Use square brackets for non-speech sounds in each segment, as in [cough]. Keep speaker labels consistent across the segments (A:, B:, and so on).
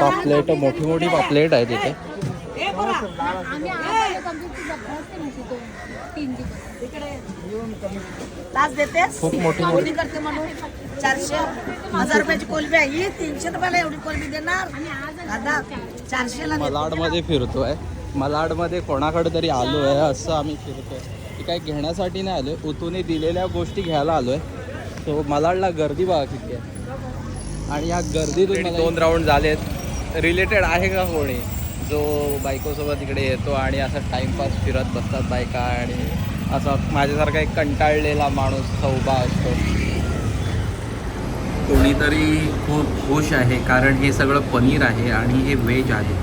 A: पापलेट मोठी मोठी पापलेट आहे तिथे. खूप मोठी
B: कोणी करते म्हणून. चारशे हजार रुपयाची कोलबी आहे तीनशे रुपयाला एवढी कोलबी देणार. दादा चारशेला देते.
A: मलाडमध्ये फिरतोय. मलाडमध्ये कोणाकडे तरी आलो आहे असं आम्ही फिरतोय. की काही घेण्यासाठी नाही आलोय. उतूने दिलेल्या गोष्टी घ्यायला आलोय. सो मलाडला गर्दी बघा किती आहे. आणि या गर्दीतून दोन राऊंड झालेत. रिलेटेड आहे का कोणी? जो बायकोसोबत इकडे येतो आणि असं टाइमपास फिरत बसतात बायका आणि असं माझ्यासारखा एक कंटाळलेला माणूस उभा असतो. कोणीतरी खूप खुश आहे कारण हे सगळं पनीर आहे आणि हे व्हेज आहे.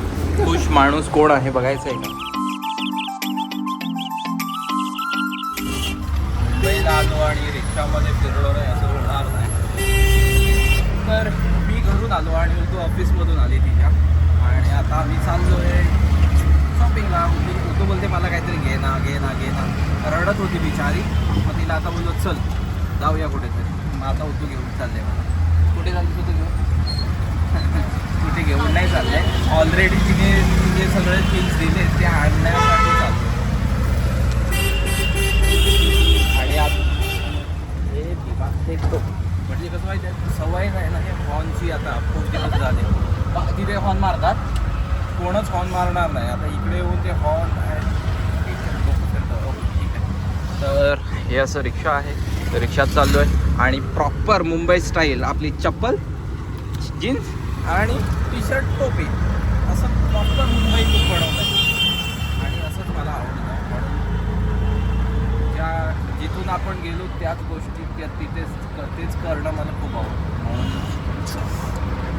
A: खुश माणूस कोण आहे बघायचं आहे का आलो आणि रिक्षामध्ये फिरलो नाही तर मी घरून आलो आणि तू ऑफिसमधून आली तिच्या. आणि आता आम्ही चाललो आहे शॉपिंगला तू बोलते मला काहीतरी घे ना घे ना घे ना. रडत होती बिचारी. मग तिला आता बोललो चल जाऊया कुठेतरी. मग आता उतू घेऊन चालले मला. कुठे चालली तू घेऊन? [laughs] कुठे घेऊन नाही चालले. ऑलरेडी तिने तिने सगळे थिंग्स दिले ते आणण्यासाठी चाललो. आणि आत- हे म्हणजे कसं माहिती आहे? सवय नाही ना हे हॉर्नची आता खूप दिवस झाले. बा- तिथे हॉर्न मारतात. कोणच हॉर्न मारणार नाही. आता इकडे येऊन ते हॉर्न हो, तर हे असं रिक्षा आहे. तर रिक्षात चाललो आहे आणि प्रॉपर मुंबई स्टाईल आपली चप्पल जीन्स आणि टी शर्ट टोपी. असं प्रॉपर मुंबई लुक बनवलं आहे आणि असंच मला आवडतं म्हणून ज्या जिथून आपण गेलो त्याच गोष्टी त्या तिथेच तेच करणं मला खूप आवडतं. म्हणून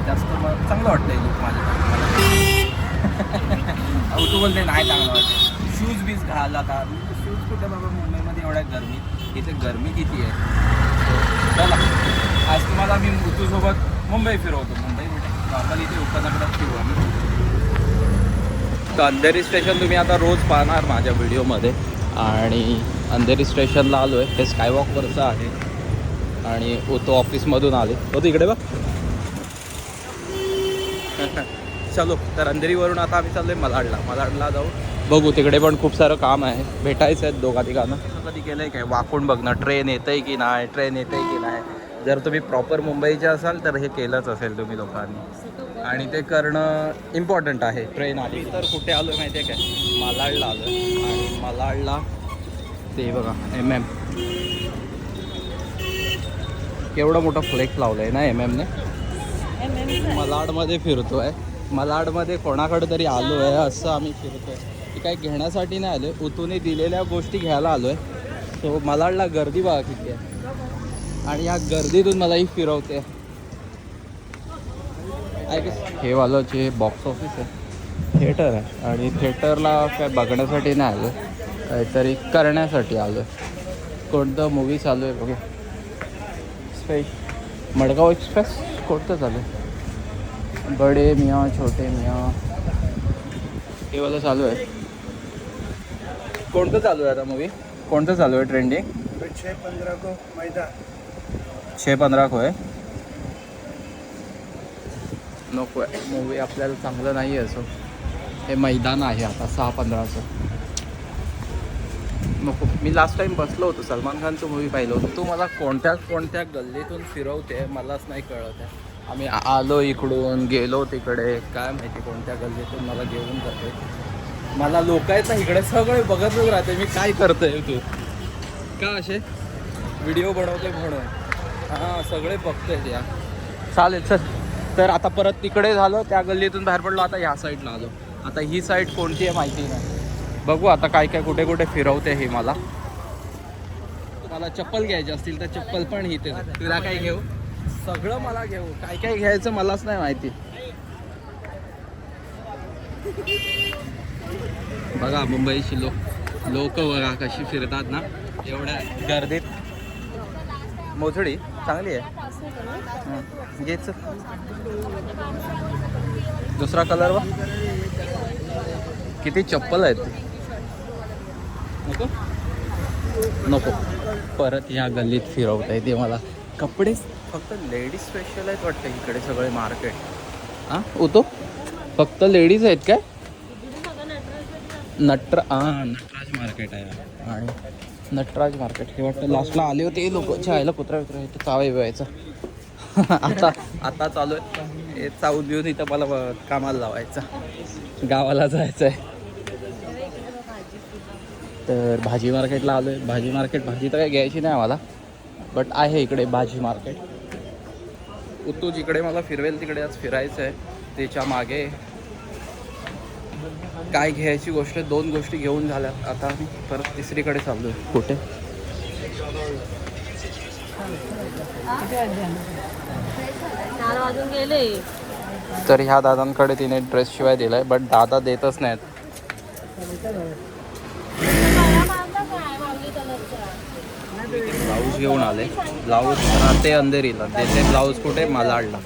A: जास्त मला चांगलं वाटतं हे लुक माझ्या तू बोलते [laughs] नाही चांगलं वाटतं. शूज बीज घाला का? शूज कुठे बाबा? मुंबईमध्ये एवढ्या गरमी इथे गरमी किती आहे? चला. आज तुम्हाला मी मुतूसोबत मुंबई फिरवतो. मुंबई नॉर्मल इथे उपनगरात फिरू आम्ही. तर अंधेरी स्टेशन तुम्ही आता रोज पाहणार माझ्या व्हिडिओमध्ये आणि अंधेरी स्टेशनला आलो आहे ते स्कायवॉकवरचं आहे. आणि तो ऑफिसमधून आले. तो इकडे बघ. [laughs] चलो तर अंधेरीवरून आता आम्ही चाललो आहे मलाडला. मलाडला जाऊ बघू. तिकडे पण खूप सारं काम आहे. भेटायचं आहे दोघा तिघांना. कधी केलं आहे काय? वाकून बघणं. ट्रेन येतं आहे की नाही? ट्रेन येतं आहे की नाही? जर तुम्ही प्रॉपर मुंबईचे असाल तर हे केलंच असेल तुम्ही लोकांनी. आणि ते करणं इम्पॉर्टंट आहे. ट्रेन आली तर कुठे आलो आहे माहिती आहे काय? मलाडला आलो आणि मलाडला ते बघा एम एम केवढं मोठं फ्लेक्स लावलं आहे ना? एम एमने मलाडमध्ये फिरतो आहे. मलाडमध्ये कोणाकडे तरी आलो आहे असं आम्ही फिरतो आहे की काही घेण्यासाठी नाही आलो आहे उतूने दिलेल्या गोष्टी घ्यायला आलो आहे सो मलाडला गर्दी बघा किती आहे. आणि या गर्दीतून मलाही फिरवते. आय गेस हे वालं जे बॉक्स ऑफिस आहे. थिएटर आहे. आणि थिएटरला काय बघण्यासाठी नाही आलो काहीतरी करण्यासाठी आलो आहे कोणतं मूवी चालू आहे बघा. स्पेश मडगाव एक्सप्रेस कोणतं चालू आहे? बडे मिया छोटे मिया. हे वाला चालू आहे. कोणतं चालू आहे आता मूवी कोणतं चालू आहे ट्रेंडिंग
C: छे पंधरा को मैदा
A: छे पंधरा को आहे. नको आहे. मूवी आपल्याला चांगलं नाही आहे असं हे मैदान आहे आता सहा पंधराचं. नको. मी लास्ट टाइम बसलो होतो सलमान खानचं मूवी पाहिलं होतं. तू मला कोणत्या कोणत्या गल्लीतून फिरवते मलाच नाही कळत आहे. आम्ही आलो इकडून गेलो तिकडे. काय माहिती कोणत्या गल्लीतून मला घेऊन जाते. मला लोक आहेत ना इकडे सगळे बघतच राहते. मी काय करतोय तू? का असे व्हिडिओ बनवते म्हणून. हां सगळे बघतोय या. चालेल चल. तर आता परत तिकडे झालं त्या गल्लीतून बाहेर पडलो. आता ह्या साईडला आलो. आता ही साईड कोणती आहे माहिती नाही. बघू आता काय काय कुठे कुठे फिरवते हे मला. तुम्हाला चप्पल घ्यायची असतील तर चप्पल पण इथे. तुला काय घेऊ? सगळं मला घेऊ. काय काय घ्यायचं मलाच नाही माहिती. बघा मुंबईची लोक लोक बघा कशी फिरतात ना. एवढ्या गर्दीत. मोथडी चांगली आहे. घ्यायचं दुसरा कलर वा? किती चप्पल आहेत नको? नको. परत ह्या गल्लीत फिरवत आहे ते मला. कपडेच फक्त लेडीज स्पेशल आहेत वाटतं इकडे सगळे मार्केट हां होतो फक्त लेडीज आहेत काय? नटर हां नटराज मार्केट आहे. आणि नटराज मार्केट हे वाटतं लास्टला आले होते. लोक छायला कुत्रा वित्रा इथं चावा बिवायचा [laughs] आता आता चालू आहे. चावून देऊन इथं मला कामाला लावायचं. गावाला जायचं आहे तर भाजी मार्केटला आलो आहे भाजी मार्केट भाजी तर काही घ्यायची नाही आम्हाला बट आहे इकडे भाजी मार्केट उत्तू जिकडे मला फिरवेल तिकडे आज फिरायचं आहे. त्याच्यामागे काय घ्यायची गोष्ट दोन गोष्टी घेऊन झाल्या आता आम्ही परत तिसरीकडे चाललो आहे कुठे? तर ह्या दादांकडे तिने ड्रेस शिवाय दिलाय बट दादा देतच नाहीत. ब्लाऊज घेऊन आले. ब्लाऊज राहते अंधेरीला देते ब्लाऊज कुठे? मालाडला.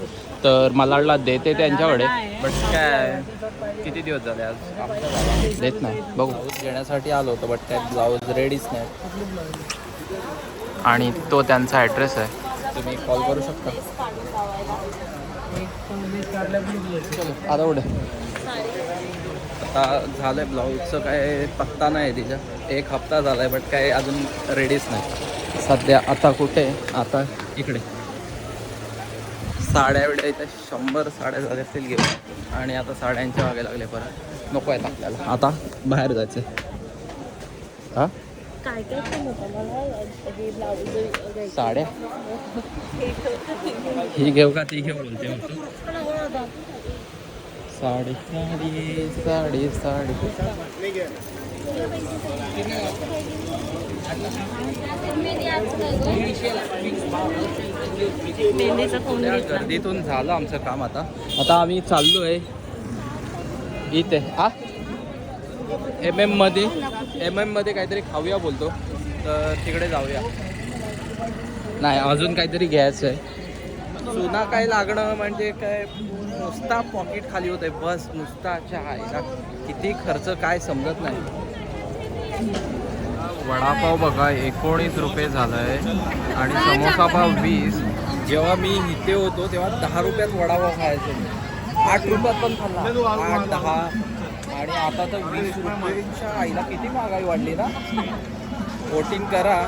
A: तर मालाडला देते त्यांच्याकडे. बट काय? किती दिवस झाले आज? देत नाही. बघू. ब्लाऊज घेण्यासाठी आलो होतो बट काय ब्लाऊज रेडीच नाही. आणि तो त्यांचा ॲड्रेस आहे. तुम्ही कॉल करू शकता? चलो आता उडे आता झालंय ब्लाऊजचं काय पत्ता नाही तिच्या एक हप्ता झालाय बट काय अजून रेडीच नाही. सध्या आता कुठे? आता इकडे. साड्या बिड्या इथं शंभर साड्या झाल्या असतील घेऊन. आणि आता साड्यांच्या मागे लागले परत. नको आहेत आपल्याला. आता बाहेर जायचं हा?
D: काय काय मला हे
A: साड्या? ही घेऊ का ती घेऊ बोलते साडी साडी साडी साडी. गर्दीतून झालं आमचं काम आता. आता आम्ही चाललो आहे इथे आ एम एममध्ये एम एममध्ये काहीतरी खाऊया बोलतो. तर तिकडे जाऊया. नाही अजून काहीतरी घ्यायचं आहे चुना काय लागणं म्हणजे काय? नुसता पॉकेट खाली होत आहे बस नुसता चहा किती खर्च काय समजत नाही. वडापाव बघा एकोणीस रुपये झाला आहे आणि समोसा पाव वीस. जेव्हा मी इथे होतो तेव्हा दहा रुपयात वडापाव खायचो. मी. आठ रुपयात पण खाल्ला. आठ दहा. आणि आता तर वीस रुपयांच्या आईला किती महागाई वाढली ना? वोटिंग करा.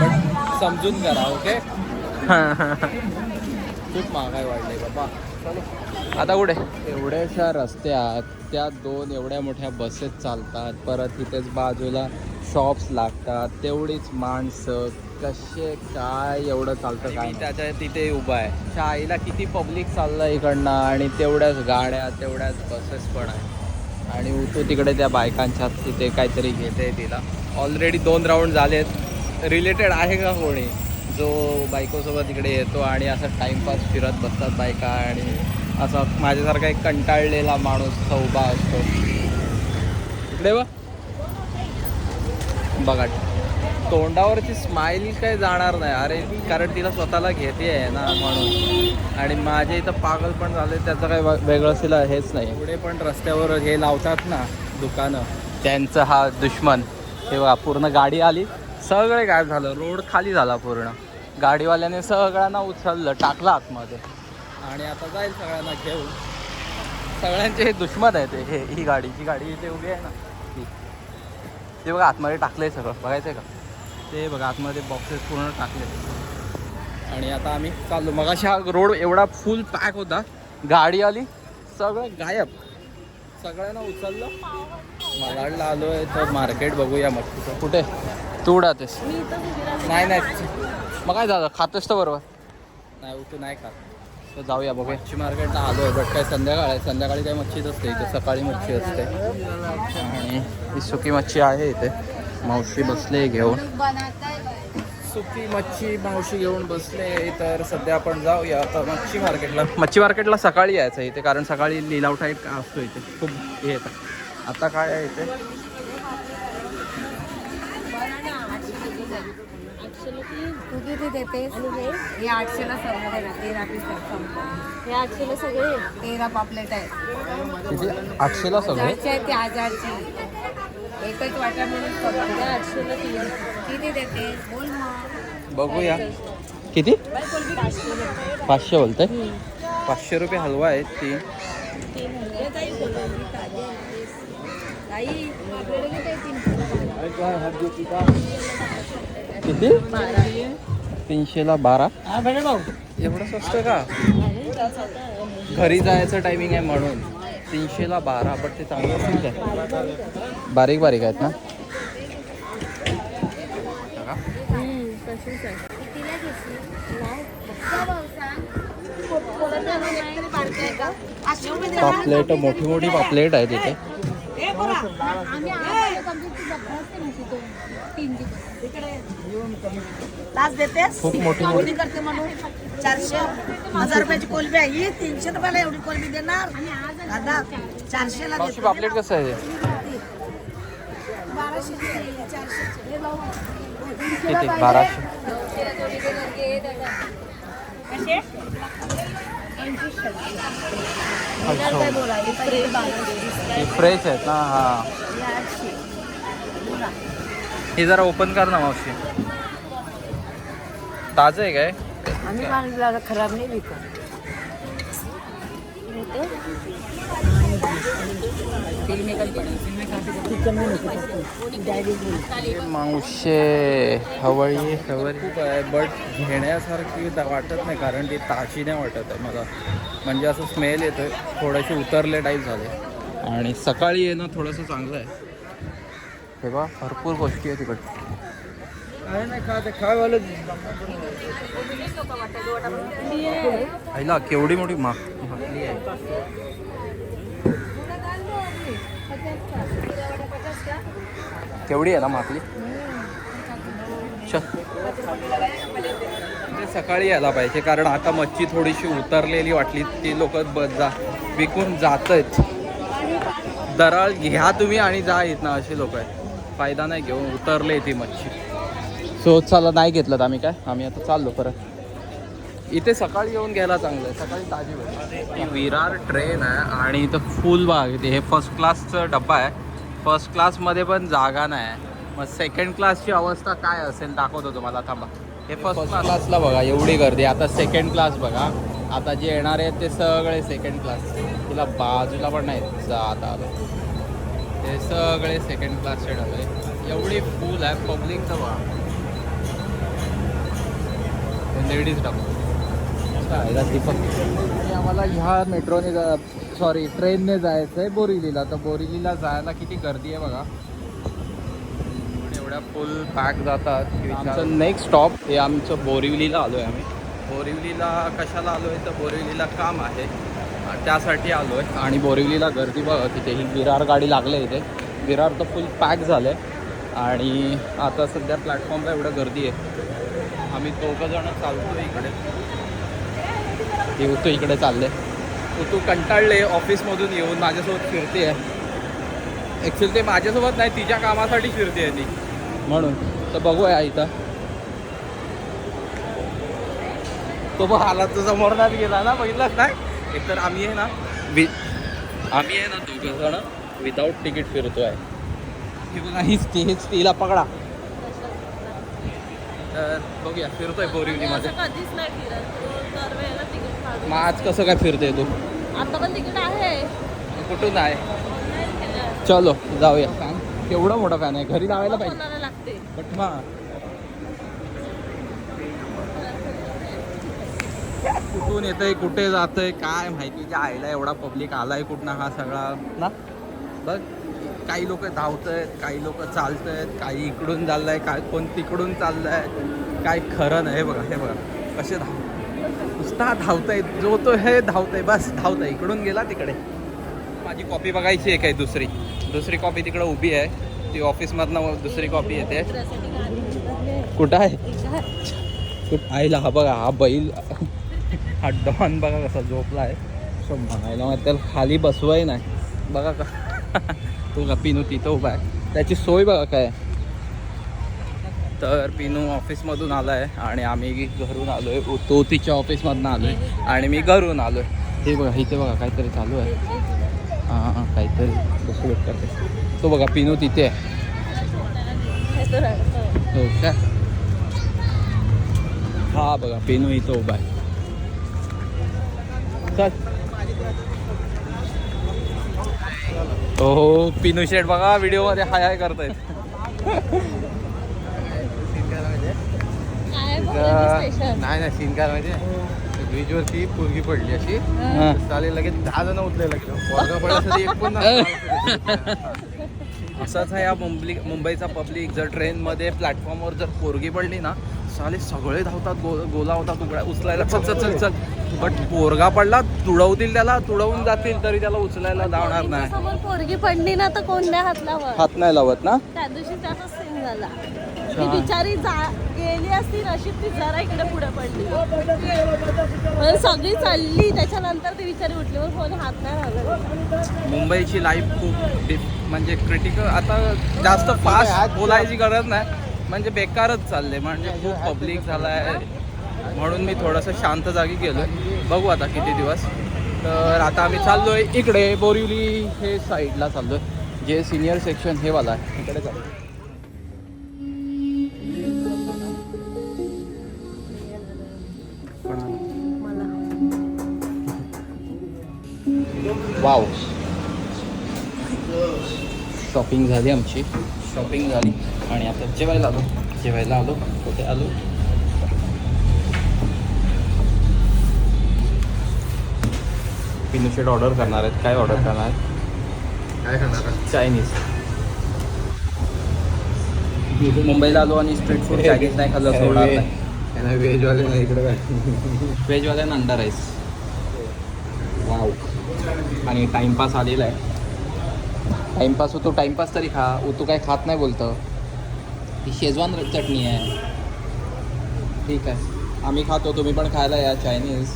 A: बट समजून करा ओके [laughs] खूप महागाई वाढली बाबा. आता कुठे? एवढ्याशा रस्त्यात त्या दोन एवढ्या मोठ्या बसेस चालतात परत तिथेच बाजूला शॉप्स लागतात तेवढीच माणसं कसे काय एवढं चालतं काय त्याच्या तिथे उभा आहे. आईला किती पब्लिक चाललं इकडनं आणि तेवढ्याच गाड्या तेवढ्याच बसेस पण आहे आणि उतू तिकडे त्या बायकांच्या तिथे काहीतरी घेते तिला. ऑलरेडी दोन राऊंड झालेत. रिलेटेड आहे का कोणी? जो बायकोसोबत इकडे येतो आणि असं टाइमपास फिरत बसतात बायका आणि असा माझ्यासारखा एक कंटाळलेला माणूस असा उभा असतो. इकडे बघा. तोंडावरची स्माईल काय जाणार नाही. अरे कारण तिला स्वतःला घेते आहे ना म्हणून. आणि माझे इथं पागल पण झाले त्याचं काय वेगळं तिला हेच नाही. पुढे पण रस्त्यावर हे लावतात ना दुकानं. त्यांचं हा दुश्मन. तेव्हा बघा पूर्ण गाडी आली. सगळे गायब झालं. रोड खाली झाला पूर्ण. गाडीवाल्याने सगळ्यांना उचललं टाकलं आतमध्ये. आणि आता जाईल सगळ्यांना घेऊन. सगळ्यांचे हे दुश्मन आहे ते हे ही गाडी जी गाडी इथे उभी आहे ना. ती ते बघा आतमध्ये टाकलंय सगळं. बघायचं आहे का? ते बघा आतमध्ये बॉक्सेस पूर्ण टाकले. आणि आता आम्ही चाललो. मग अशा रोड एवढा फुल पॅक होता. गाडी आली सगळं गायब. सगळ्यांना उचललं. मलाडला आलो आहे तर मार्केट बघूया मग. कुठे? तू उडातेस. नाही नाही. मग काय झालं? खातोस तर बरोबर. नाही तू नाही खात. तर जाऊया बघूया. मच्छी मार्केटला आलो आहे बट काय संध्याकाळ आहे. संध्याकाळी काय मच्छीच असते इथे सकाळी मच्छी असते. आणि ही सुकी मच्छी आहे इथे. मावशी बसले घेऊन. सुकी मच्छी मावशी घेऊन बसले तर सध्या आपण जाऊया आता मच्छी मार्केटला. मच्छी मार्केटला सकाळी यायचं इथे कारण सकाळी लिलाव टाईप असतो इथे. खूप हे येतं. आता काय आहे इथे?
E: किती देतेस?
D: आणि हे?
E: हे आठशेला सर्व आहे ना तेरा पीस.
D: हे आठशेला सगळे?
E: तेरा पापलेट आहेत.
A: किती? आठशेला सगळे?
E: हजारची आहेत ते हजारची एकच वाटा
D: हे. आठशेला तीन
E: किती देते बोल मग
A: बघूया. किती? पाचशे बोलतंय? पाचशे रुपये हलवा आहे ती किती तीनशेला बारा. एवढं स्वस्त का? घरी जायचं टायमिंग आहे म्हणून. तीनशेला बारा पण ते चांगलं असेल काय? बारीक बारीक आहेत ना. पापलेट मोठी मोठी पापलेट आहे तिथे.
B: तास देतेस?
A: खूप मोठी मोठी.
B: करते म्हणून. चारशे हज़ार रुपयाची कोलबी आहे. ही तीनशे रुपयाला एवढी कोलबी देणार. दादा चारशेला
A: मावशी
B: देतो.
A: पापलेट कसं आहे? ते? किती? बाराशे. हे फ्रेश आहेत ना हा. हे जरा ओपन कर ना मावशी. ताजं आहे काय?
E: आम्ही खराब नाही विकत.
A: मावशे हवळी हवळी खूप आहे बट घेण्यासारखी वाटत नाही कारण ती ताजी नाही वाटत आहे मला. म्हणजे असं स्मेल येतोय थोडेसे उतरले टाईप झाले. आणि सकाळी येणं थोडंसं चांगलं आहे. तेव्हा भरपूर गोष्टी आहे तिकडे. काय नाही का ते खायवालं. आईला केवढी मोठी मा माकली आहे. केवढी आहे ना माकली चल. ते सकाळी यायला पाहिजे कारण आता मच्छी थोडीशी उतरलेली वाटली ती लोक जा विकून जात आहेत दराळ घ्या तुम्ही आणि जा येत ना असे लोक आहेत. फायदा नाही घेऊन उतरले ती मच्छी. सो चला नाही घेतलं आम्ही काय? आम्ही आता चाललो परत. इथे सकाळी येऊन घ्यायला चांगलं आहे. सकाळी ताजी भेटते. ही विरार ट्रेन आहे आणि इथं फुल बाग इथे हे फर्स्ट क्लासचं डब्बा आहे. फर्स्ट क्लासमध्ये पण जागा नाही आहे. मग सेकंड क्लासची अवस्था काय असेल दाखवतो तुम्हाला. थांबा. हे फर्स्ट क्लासला बघा एवढी गर्दी. आता सेकंड क्लास बघा. आता जे येणार आहेत ते सगळे सेकंड क्लास तिला बाजूला पण नाही जात आलं. ते सगळे सेकंड क्लासचे डबे एवढी फुल आहे पब्लिकचं बघा लेडीज डबा आहे दीपक. आणि आम्हाला ह्या मेट्रोने जा सॉरी ट्रेनने जायचं आहे बोरिवलीला तर बोरिवलीला जायला किती गर्दी आहे बघा. एवढ्या फुल पॅक जातात आमचं नेक्स्ट स्टॉप हे आमचं बोरिवलीला आलो आहे आम्ही. बोरिवलीला कशाला आलो आहे तर बोरिवलीला काम आहे. त्यासाठी आलो आहे आणि बोरिवलीला गर्दी बघा तिथे ही विरार गाडी लागली आहे इथे. विरार तर फुल पॅक झालं आहे आणि आता सध्या प्लॅटफॉर्मला एवढं गर्दी आहे. आम्ही दोघं जण चालतो इकडे. येऊ तू इकडे चालले. तू तू कंटाळले ऑफिसमधून येऊन माझ्यासोबत फिरते आहे ॲक्च्युली ते माझ्यासोबत नाही तिच्या कामासाठी फिरते ती. म्हणून. तर बघूया इथं. तो बघ आला तो समोरनात गेला ना बघितलाच नाही? एकतर आम्ही आहे ना वि आम्ही आहे ना दोघं जण विदाऊट तिकीट फिरतोय. हे बघा ही स्टेज तिला पकडा. तर बघूया फिरतोय बोरिवलीमध्ये
D: कधीच नाही फिरत तो दरवेळेला तिकीट काढून
A: मग आज कसं काय फिरते तू?
D: आता पण तिकीट आहे.
A: कुठून आहे?
D: केलं.
A: चलो जाऊया. फॅन केवढा मोठा फॅन आहे? घरी लावायला पाहिजे.
D: कोणाला लागते?
A: बट हा कुठून येतंय कुठे जातंय काय माहिती जे आईला एवढा पब्लिक आलाय कुठनं हा सगळा ना? बघ काही लोक धावत आहेत काही लोक चालत आहेत काही इकडून चाललंय काय कोण तिकडून चाललंय काय खरं नाही हे बघा हे बघा कसे धाव नुसता धावतंय जो तो हे धावतंय बस धावतंय इकडून गेला तिकडे. माझी कॉपी बघायची आहे काय दुसरी. दुसरी कॉपी तिकडे उभी आहे. ती ऑफिसमधनं दुसरी कॉपी येते. कुठं आहे? कुठं आईला हा बघा हा बैल. हा डॉन बघा कसा झोपला आहे सो म्हणायला मग त्याला खाली बसवाय नाही. बघा का. तो का पिनू तिथं उभा आहे. त्याची सोय बघा काय. तर पिनू ऑफिसमधून आला आहे आणि आम्ही घरून आलो आहे तो तिच्या ऑफिसमधून आलो आहे आणि मी घरून आलो आहे हे बघा इथे बघा काहीतरी चालू आहे. हां हां काहीतरी कसं करते. तो बघा पिनू तिथे आहे.
D: हो.
A: का? हा बघा पेनू इथं उभा आहे. हो पिनू शेट बघा व्हिडिओमध्ये हाय हाय करतायत.
C: नाही नाही सीन काय माहिती ब्रिजवरती पोरगी पडली अशी. चालेल लगेच दहा जण उचले लगेच. पोरगा पडल्यासाठी एक पण नाही.
A: असाच आहे या मुंबई मुंबईचा पब्लिक जर ट्रेनमध्ये प्लॅटफॉर्मवर जर पोरगी पडली ना साले सगळे धावतात गो गोला होतात उघड्या उचलायला. चल चल चल चल. बट पोरगा पडला तुडवतील त्याला तुडवून जातील तरी त्याला उचलायला धावणार नाही.
D: समोर पोरगी पडली ना तर कोण नाही हात लावत.
A: हात नाही लावत ना?
D: त्या दिवशी त्याचा सीन झाला. ती बिचारी जा गेली असती नशीब ती जरा इकडे पुढे पडली. पण सगळी चालली त्याच्यानंतर ती बिचारी उठली मग कोणी हात नाही लावला
A: मुंबईची लाईफ खूप म्हणजे क्रिटिकल आता जास्त फास्ट बोलायची गरज नाही. म्हणजे बेकारच चालले म्हणजे खूप पब्लिक झाला आहे म्हणून मी थोडंसं शांत जागी गेलो बघू आता किती दिवस. तर आता आम्ही चाललो आहे इकडे बोरिवली हे साईडला आहे जे सिनियर सेक्शन हे वाला आहे. इकडे चाललो वाव. शॉपिंग झाली आमची. शॉपिंग झाली. आणि आता जेवायला आलो. जेवायला आलो. कुठे आलो? पिनुशेट ऑर्डर करणार आहेत. काय ऑर्डर करणार आहेत?
C: काय करणार
A: चायनीज. मुंबईला आलो आणि स्ट्रीट फूड चायनीज नाही खाल्लं सोडणार नाही.
C: व्हेजवाले नाही इकडे काय?
A: व्हेजवाल्यानं अंडा राईस वाव आणि टाइमपास आलेला आहे. टाइमपास होतो टाइमपास तरी खा. तू काय खात नाही बोलतं. ही शेजवान चटणी आहे. ठीक आहे. आम्ही खातो तुम्ही पण खायला या चायनीज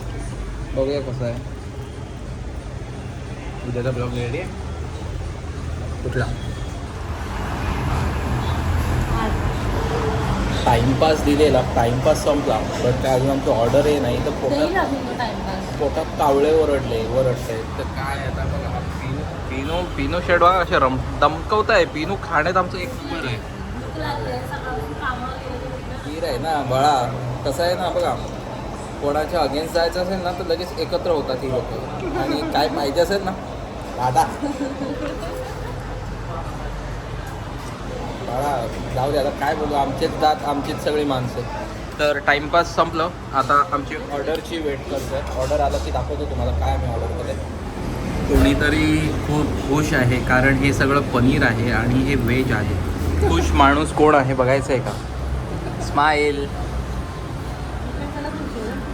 A: बघूया कसं आहे.
C: उद्याचा ब्लॉग रेडी आहे.
A: कुठला टाइमपास दिलेला टाइमपास संपला बट काय अजून आमचं ऑर्डर आहे नाही तर पोटात पोटात कावळे ओरडले ओरडते तर काय आता बघा पिनो पिनो पिनो शेड बघा असे रम दमकवत आहे पिनू खाण्यात आमचं एक नंबर आहे. हीर आहे ना बळा. कसं आहे ना बघा. कोणाच्या अगेन्स्ट जायचं असेल ना तर लगेच एकत्र होतात ही लोक. आणि काय पाहिजे असेल ना दादा बाळा जाऊ दे आता काय बोलू? आमचेच दात आमचीच सगळी माणसं. तर टाइमपास संपलं. आता आमची ऑर्डरची वेट करतो ऑर्डर आलं की दाखवतो तुम्हाला काय आम्ही ऑर्डर केलं कोणीतरी खूप खुश आहे कारण हे सगळं पनीर आहे आणि हे व्हेज आहे. खुश माणूस कोण आहे बघायचं आहे का? स्माईल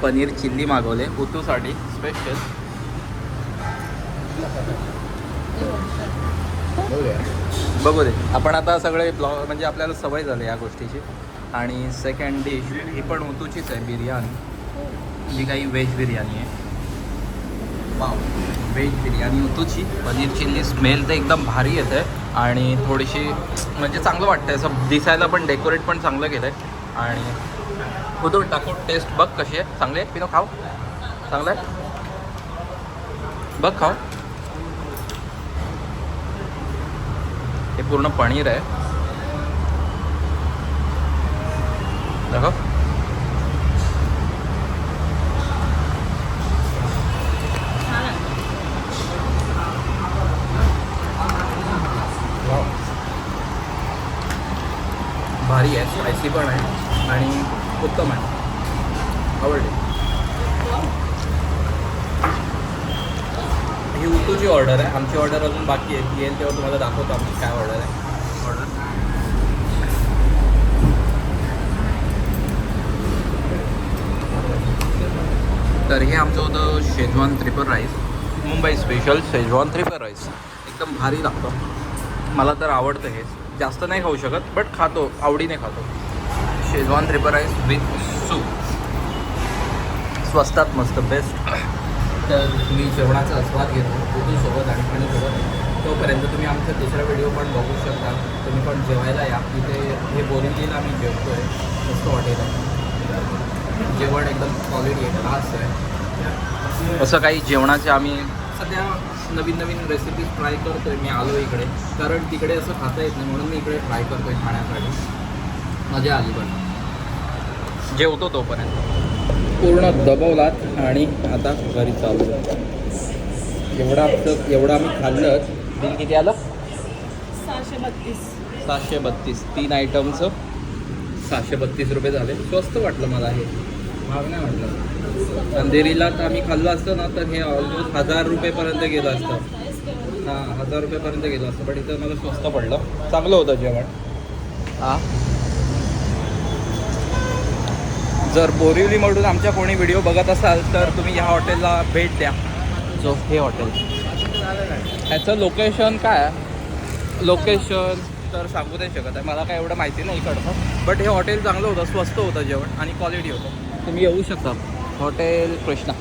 A: पनीर चिल्ली मागवले उतूसाठी स्पेशल बघू दे आपण आता सगळे ब्लॉग म्हणजे आपल्याला सवय झाली या गोष्टीची. आणि सेकंड डिश ही पण उतूचीच आहे बिर्याणी. जी काही व्हेज बिर्याणी आहे. वाव व्हेज बिर्याणी उतूची पनीर चिल्ली स्मेल तर एकदम भारी येते. आणि थोडीशी म्हणजे चांगलं वाटतं असं दिसायला पण डेकोरेट पण चांगलं केलं आहे आणि उतून टाकू टेस्ट बघ कशी आहे. चांगली आहे? पिनो खाऊ. चांगलं आहे? बघ खाऊ. पूर्ण पनीर आहे. दाखव. भारी आहे स्पायसी पण आहे आणि उत्तम आहे. आवडली. ही उतूची ऑर्डर आहे. आमची ऑर्डर अजून बाकी आहे. ती येईल तेव्हा तुम्हाला दाखवतो आमची काय ऑर्डर आहे. ऑर्डर तर हे आमचं होतं schezwan triple rice Mumbai special schezwan triple rice एकदम भारी लागतं. मला तर आवडतं हे. जास्त नाही खाऊ शकत बट खातो. आवडीने खातो. Schezwan triple rice with soup स्वस्तात मस्त. बेस्ट तर मी जेवणाचा आस्वाद घेतो उदूसोबत आणि फणीसोबत तोपर्यंत तुम्ही आमचा दुसरा व्हिडिओ पण बघू शकता. तुम्ही पण जेवायला या. इथे हे बोरिवलीला आम्ही जेवतो आहे मस्त हॉटेल आहे. जेवण एकदम क्वालिटी आहे. खास आहे. असं काही जेवणाचे आम्ही सध्या नवीन नवीन रेसिपीज ट्राय करतो आहे मी आलो इकडे. कारण तिकडे असं खाता येत नाही. म्हणून मी इकडे ट्राय करतो आहे खाण्यासाठी. मजा आली पण जेवतो तोपर्यंत. पूर्ण दबवलात आणि आता घरी चालू. एवढा आमचं एवढं आम्ही खाल्लं. बिल किती आलं?
D: सहाशे बत्तीस.
A: सातशे बत्तीस. तीन आयटमचं सहाशे बत्तीस रुपये झाले. स्वस्त वाटलं मला हे. महाग नाही वाटलं. अंधेरीला तर आम्ही खाल्लं असतं ना तर हे ऑलमोस्ट हजार रुपयेपर्यंत गेलं असतं. हां हजार रुपयेपर्यंत गेलं असतं. पण इथं मला स्वस्त पडलं. चांगलं होतं जेवण. हां. जर बोरिवलीमधून आमच्या कोणी व्हिडिओ बघत असाल तर तुम्ही ह्या हॉटेलला भेट द्या. जो हे हॉटेल. ह्याचं लोकेशन काय लोकेशन तर सांगू नाही शकत आहे. मला काय एवढं माहिती नाही इकडचं. बट हे हॉटेल चांगलं होतं स्वस्त होतं जेवण आणि क्वालिटी होतं. तुम्ही येऊ शकता. हॉटेल कृष्णा.